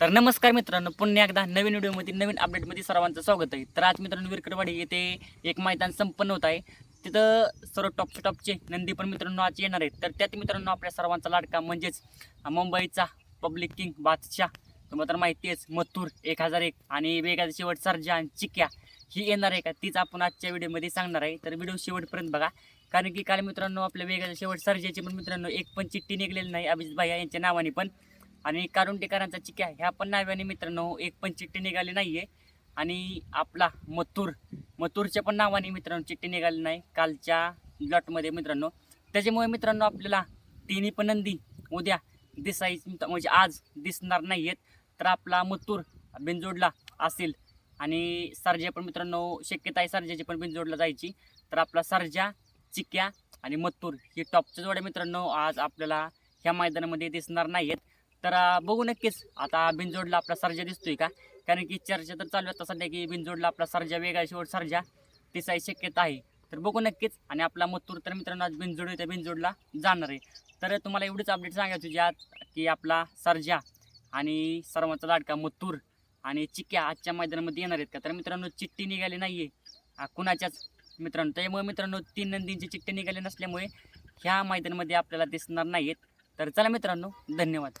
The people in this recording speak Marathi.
तर नमस्कार मित्रांनो पुन्हा एकदा नवीन व्हिडिओमध्ये नवीन अपडेटमध्ये सर्वांचं स्वागत आहे. तर आज मित्रांनो विरकडवाडी येथे एक मैदान संपन्न होत आहे. तिथं सर्व टॉपचे टॉपचे नंदी पण मित्रांनो आज येणार आहेत. तर त्यात मित्रांनो आपल्या सर्वांचा लाडका म्हणजेच मुंबईचा पब्लिक किंग बादशाह. तुम्हाला तर माहिती आहेच मथुर एक हजार एक आणि वेगाचा शेवट सर्जा आणि चिक्या ही येणार आहे का? तीच आपण आजच्या व्हिडिओमध्ये सांगणार आहे. तर व्हिडिओ शेवटपर्यंत बघा. कारण की काल मित्रांनो आपल्या वेगाचा शेवट सर्जाची पण मित्रांनो एक पण चिठ्ठी निघलेली नाही. अभिजित भाई यांच्या नावाने पण. आणि कारुंटेकरांचा चिक्या ह्या पण नावाने मित्रांनो एक पण चिठ्ठी निघाली नाही आहे आणि आपला मथुर मथुरच्या पण नावाने मित्रांनो चिठ्ठी निघाली नाही कालच्या लॉटमध्ये मित्रांनो. त्याच्यामुळे मित्रांनो आपल्याला तिन्ही पण नंदी उद्या दिसायची म्हणजे आज दिसणार नाही आहेत तर आपला मथुर बिनजोडला असेल. आणि सर्जा पण मित्रांनो शक्यता आहे सर्जाची पण बिनजोडला जायची. तर आपला सर्जा चिक्या आणि मथुर हे टॉपच्या जोड्या मित्रांनो आज आपल्याला ह्या मैदानामध्ये दिसणार नाही आहेत तर बघू नक्कीच. आता बिनजोडला आपला सर्जा दिसतोय का? कारण की चर्चा तर चालू असतात सध्या की बिनजोडला आपला सर्जा वेगळा शेवट सर्जा. दिसायची शक्यता आहे. तर बघू नक्कीच. आणि आपला मथुर तर मित्रांनो आज बिनजोड त्या बिनजोडला जाणार आहे. तर तुम्हाला एवढीच अपडेट सांगायची ज्यात की आपला सर्जा आणि सर्वांचा लाडका मथुर आणि चिक्या आजच्या मैदानामध्ये येणार आहेत का? तर मित्रांनो चिठ्ठी निघाली नाही आहे कुणाच्याच मित्रांनो? त्यामुळे मित्रांनो तीन नंदींची चिठ्ठी निघाली नसल्यामुळे ह्या मैदानामध्ये आपल्याला दिसणार नाही आहेत तर चला मित्रांनो धन्यवाद.